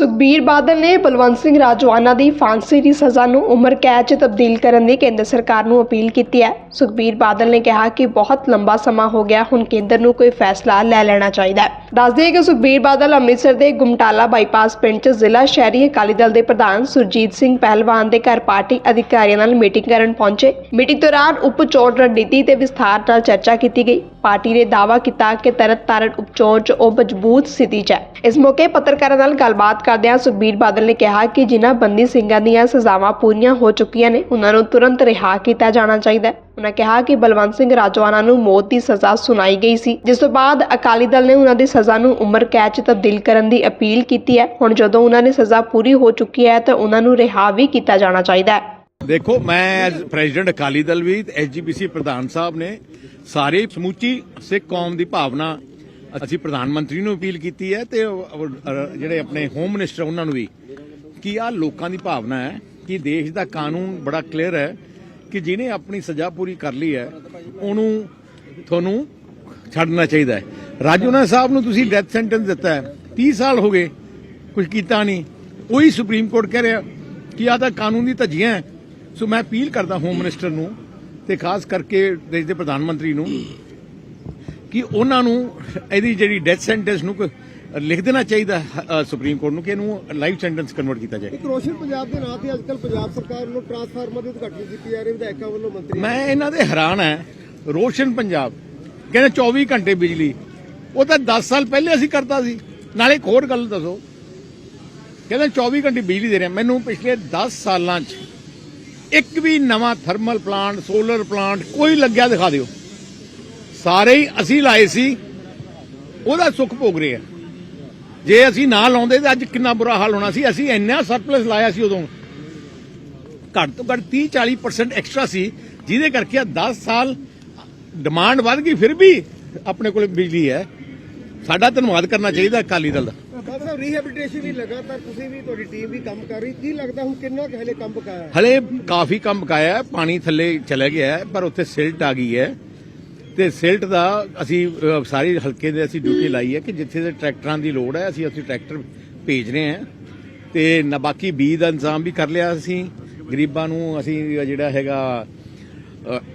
ਸੁਖਬੀਰ ਬਾਦਲ ਨੇ ਬਲਵੰਤ ਸਿੰਘ ਰਾਜਵਾਨਾ ਦੀ ਫਾਂਸੀ ਦੀ ਸਜ਼ਾ ਨੂੰ ਉਮਰ ਕੈਦ 'ਚ ਤਬਦੀਲ ਕਰਨ ਦੀ ਕੇਂਦਰ ਸਰਕਾਰ ਨੂੰ ਅਪੀਲ ਕੀਤੀ ਹੈ। ਸੁਖਬੀਰ ਬਾਦਲ ਨੇ ਕਿਹਾ ਕਿ ਬਹੁਤ ਲੰਬਾ ਸਮਾਂ ਹੋ ਗਿਆ, ਹੁਣ ਕੇਂਦਰ ਨੂੰ ਕੋਈ ਫੈਸਲਾ ਲੈ ਲੈਣਾ ਚਾਹੀਦਾ ਹੈ। ਦੱਸਦੇ ਹੈ ਕਿ ਸੁਖਬੀਰ ਬਾਦਲ ਅੰਮ੍ਰਿਤਸਰ ਦੇ ਗੁਮਟਾਲਾ ਬਾਈਪਾਸ ਪਿੰਡ 'ਚ ਜ਼ਿਲ੍ਹਾ ਸ਼ਹਿਰੀ ਅਕਾਲੀ ਦਲ ਦੇ ਪ੍ਰਧਾਨ ਸੁਰਜੀਤ ਸਿੰਘ ਪਹਿਲਵਾਨ ਦੇ ਘਰ ਪਾਰਟੀ ਅਧਿਕਾਰੀਆਂ ਨਾਲ ਮੀਟਿੰਗ ਕਰਨ ਪਹੁੰਚੇ। ਮੀਟਿੰਗ ਦੌਰਾਨ ਉਪ ਚੋਣ ਰਣਨੀਤੀ ਤੇ ਵਿਸਥਾਰ ਨਾਲ ਚਰਚਾ ਕੀਤੀ ਗਈ। ਪਾਰਟੀ ਨੇ ਦਾਅਵਾ ਕੀਤਾ ਕਿ ਤਰਨਤਾਰਨ ਉਪਚੋਣ 'ਚ ਉਹ ਮਜ਼ਬੂਤ ਸਥਿਤੀ 'ਚ ਹੈ। ਇਸ ਮੌਕੇ ਪੱਤਰਕਾਰਾਂ ਨਾਲ ਗੱਲਬਾਤ ਕਰਦਿਆਂ ਸੁਖਬੀਰ ਬਾਦਲ ਨੇ ਕਿਹਾ ਕਿ ਜਿਨ੍ਹਾਂ ਬੰਦੀ ਸਿੰਘਾਂ ਦੀਆਂ ਸਜ਼ਾਵਾਂ ਪੂਰੀਆਂ ਹੋ ਚੁੱਕੀਆਂ ਨੇ, ਉਹਨਾਂ ਨੂੰ ਤੁਰੰਤ ਰਿਹਾ ਕੀਤਾ ਜਾਣਾ ਚਾਹੀਦਾ ਹੈ। ਉਨ੍ਹਾਂ ਕਿਹਾ ਕਿ ਬਲਵੰਤ ਸਿੰਘ ਰਾਜਵਾਨਾ ਨੂੰ ਮੌਤ ਦੀ ਸਜ਼ਾ ਸੁਣਾਈ ਗਈ ਸੀ। ਜਿਸ ਤੋਂ ਬਾਅਦ ਅਕਾਲੀ ਦਲ ਨੇ ਉਹਨਾਂ ਦੀ ਸਜ਼ਾ ਨੂੰ ਉਮਰ ਕੈਦ 'ਚ ਤਬਦੀਲ ਕਰਨ ਦੀ ਅਪੀਲ ਕੀਤੀ ਹੈ। ਹੁਣ ਜਦੋਂ ਉਹਨਾਂ ਦੀ ਸਜ਼ਾ ਪੂਰੀ ਹੋ ਚੁੱਕੀ ਹੈ ਤਾਂ ਉਹਨਾਂ ਨੂੰ ਰਿਹਾ ਵੀ ਕੀਤਾ ਜਾਣਾ ਚਾਹੀਦਾ ਹੈ। ਦੇਖੋ, ਮੈਂ ਐਜ਼ ਪ੍ਰੈਜ਼ੀਡੈਂਟ ਅਕਾਲੀ ਦਲ ਵੀ ਐਸਜੀਪੀਸੀ ਪ੍ਰਧਾਨ ਸਾਹਿਬ ਨੇ ਸਾਰੇ ਸਮੁੱਚੀ ਸਿੱਖ ਕੌਮ ਦੀ ਭਾਵਨਾ ਅਸੀਂ ਪ੍ਰਧਾਨ ਮੰਤਰੀ ਨੂੰ ਅਪੀਲ ਕੀਤੀ ਹੈ ਤੇ ਜਿਹੜੇ ਆਪਣੇ ਹੋਮ ਮਿਨਿਸਟਰ ਉਹਨਾਂ ਨੂੰ ਵੀ ਕਿ ਆ ਲੋਕਾਂ ਦੀ ਭਾਵਨਾ ਹੈ ਕਿ ਦੇਸ਼ ਦਾ ਕਾਨੂੰਨ ਬੜਾ ਕਲੀਅਰ ਹੈ ਕਿ ਜਿਹਨੇ ਆਪਣੀ ਸਜ਼ਾ ਪੂਰੀ ਕਰ ਲਈ ਹੈ, ਉਹਨੂੰ ਤੁਹਾਨੂੰ ਛੱਡਣਾ ਚਾਹੀਦਾ ਹੈ। ਰਾਜੋਨਾ ਸਾਹਿਬ ਨੂੰ ਤੁਸੀਂ ਡੈਥ ਸੈਂਟੈਂਸ ਦਿੱਤਾ ਹੈ। 30 ਸਾਲ ਹੋ ਗਏ, ਕੁਝ ਕੀਤਾ ਨਹੀਂ। ਉਹੀ ਸੁਪਰੀਮ ਕੋਰਟ ਕਹਿ ਰਿਹਾ ਕਿ ਆ ਤਾਂ ਕਾਨੂੰਨੀ ਧੱਜੀਆਂ ਹੈ। ਸੋ ਮੈਂ ਅਪੀਲ ਕਰਦਾ ਹੋਮ ਮਿਨਿਸਟਰ ਨੂੰ ਤੇ ਖਾਸ ਕਰਕੇ ਦੇਸ਼ ਦੇ ਪ੍ਰਧਾਨ ਮੰਤਰੀ ਨੂੰ ਕਿ ਉਹਨਾਂ ਨੂੰ ਇਹਦੀ ਜਿਹੜੀ ਡੈਥ ਸੈਂਟੈਂਸ ਨੂੰ ਲਿਖ ਦੇਣਾ ਚਾਹੀਦਾ ਸੁਪਰੀਮ ਕੋਰਟ ਨੂੰ ਕਿ ਇਹਨੂੰ ਲਾਈਫ ਸੈਂਟੈਂਸ ਕਨਵਰਟ ਕੀਤਾ ਜਾਏ। ਇੱਕ ਰੋਸ਼ਨ ਪੰਜਾਬ ਦੇ ਨਾਂ ਤੇ ਅੱਜਕੱਲ ਪੰਜਾਬ ਸਰਕਾਰ ਵੱਲੋਂ ਟਰਾਂਸਫਾਰਮਰ ਦੀ ਉਦਘਾਟਨ ਕੀਤੀ ਜਾ ਰਹੀ ਵਿਧਾਇਕਾਂ ਵੱਲੋਂ ਮੰਤਰੀ ਮੈਂ ਇਹਨਾਂ ਦੇ ਹੈਰਾਨ ਹੈ। ਰੋਸ਼ਨ ਪੰਜਾਬ ਕਹਿੰਦੇ 24 ਘੰਟੇ ਬਿਜਲੀ। ਉਹ ਤਾਂ 10 ਸਾਲ ਪਹਿਲੇ ਅਸੀਂ ਕਰਦਾ ਸੀ। ਨਾਲੇ ਇੱਕ ਹੋਰ ਗੱਲ ਦੱਸੋ। ਕਹਿੰਦੇ 24 ਘੰਟੇ ਬਿਜਲੀ ਦੇ ਰਹੇ। ਮੈਨੂੰ ਪਿਛਲੇ 10 ਸਾਲਾਂ 'ਚ ਇੱਕ ਵੀ ਨਵਾਂ ਥਰਮਲ ਪਲਾਂਟ ਸੋਲਰ ਪਲਾਂਟ ਕੋਈ ਲੱਗਿਆ ਦਿਖਾ ਦਿਓ। ਸਾਰੇ ਹੀ ਅਸੀਂ ਲਾਏ ਸੀ। ਉਹਦਾ ਸੁੱਖ ਭੋਗ ਰਹੇ ਆ ਜੇ ਅਸੀਂ ਨਾ ਲਾਉਂਦੇ ਤਾਂ ਅੱਜ ਕਿੰਨਾ ਬੁਰਾ ਹਾਲ ਹੋਣਾ ਸੀ। ਅਸੀਂ ਇੰਨਾ ਸਰਪਲਸ ਲਾਇਆ ਸੀ ਉਦੋਂ। ਘੱਟ ਤੋਂ ਘੱਟ 30 40% ਐਕਸਟਰਾ ਸੀ ਜਿਹਦੇ ਕਰਕੇ ਆ 10 ਸਾਲ ਡਿਮਾਂਡ ਵੱਧ ਗਈ ਫਿਰ ਵੀ ਆਪਣੇ ਕੋਲ ਬਿਜਲੀ ਹੈ। ਸਾਡਾ ਧੰਨਵਾਦ ਕਰਨਾ ਚਾਹੀਦਾ ਅਕਾਲੀ ਦਲ ਦਾ। ਬਾਬਾ ਸਾਹਿਬ ਰੀਹੈਬਿਲਿਟੇਸ਼ਨ ਵੀ ਲਗਾਤਾਰ ਤੁਸੀਂ ਵੀ ਤੁਹਾਡੀ ਟੀਮ ਵੀ ਕੰਮ ਕਰ ਰਹੀ। ਕੀ ਲੱਗਦਾ ਹੁਣ ਕਿੰਨਾ ਕੁ ਹਲੇ ਕੰਮ ਬਕਾਇਆ ਹੈ? ਹਲੇ ਕਾਫੀ ਕੰਮ ਬਕਾਇਆ ਪਾਣੀ ਥੱਲੇ ਚਲਾ ਗਿਆ ਪਰ ਉੱਥੇ ਸਿਲਟ ਆ ਗਈ ਹੈ। ਤੇ ਸਿਲਟ ਦਾ ਅਸੀਂ ਅ, ਸਾਰੀ ਹਲਕੇ ਦੇ ਅਸੀਂ ਡਿਊਟੀ ਲਾਈ ਹੈ ਕਿ ਜਿੱਥੇ ਦੇ ਟਰੈਕਟਰਾਂ ਦੀ ਲੋੜ ਹੈ ਅਸੀਂ ਅਸੀਂ ਟਰੈਕਟਰ ਭੇਜ ਰਹੇ ਹਾਂ। ਤੇ ਨਾ ਬਾਕੀ ਬੀਜ ਦਾ ਇੰਤਜ਼ਾਮ ਵੀ ਕਰ ਲਿਆ ਅਸੀਂ। ਗਰੀਬਾਂ ਨੂੰ ਅਸੀਂ ਜਿਹੜਾ ਹੈਗਾ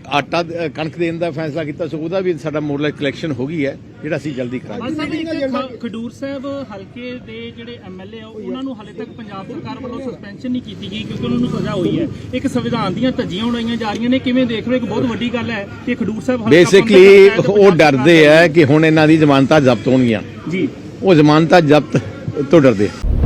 ਆਟਾ ਕਣਕ ਦੇਣ ਦਾ ਫੈਸਲਾ ਕੀਤਾ ਸੋ ਉਹਦਾ ਵੀ ਸਾਡਾ ਮੋਰਲ ਕਲੈਕਸ਼ਨ ਹੋ ਗਈ ਹੈ ਜਿਹੜਾ ਅਸੀਂ ਜਲਦੀ ਕਰਾਂਗੇ। ਖਡੂਰ ਸਾਹਿਬ ਹਲਕੇ ਦੇ ਜਿਹੜੇ ਐਮਐਲਏ ਆ ਉਹਨਾਂ ਨੂੰ ਹਾਲੇ ਤੱਕ ਪੰਜਾਬ ਸਰਕਾਰ ਵੱਲੋਂ ਸਸਪੈਂਸ਼ਨ ਨਹੀਂ ਕੀਤੀ ਗਈ ਕਿਉਂਕਿ ਉਹਨਾਂ ਨੂੰ ਸਜ਼ਾ ਹੋਈ ਹੈ। ਇੱਕ ਸੰਵਿਧਾਨ ਦੀਆਂ ਧੱਜੀਆਂ ਉਡਾਈਆਂ ਜਾ ਰਹੀਆਂ ਨੇ ਕਿਵੇਂ ਦੇਖ ਰਹੇ ਹੋ? ਇੱਕ ਬਹੁਤ ਵੱਡੀ ਗੱਲ ਹੈ ਕਿ ਖਡੂਰ ਸਾਹਿਬ ਹਲਕਾ ਬੇਸਿਕਲੀ ਉਹ ਡਰਦੇ ਆ ਕਿ ਹੁਣ ਇਹਨਾਂ ਦੀ ਜ਼ਮਾਨਤਾਂ ਜ਼ਬਤ ਹੋਣਗੀਆਂ। ਜੀ। ਉਹ ਜ਼ਮਾਨਤਾਂ ਜ਼ਬਤ ਤੋਂ ਡਰਦੇ ਆ।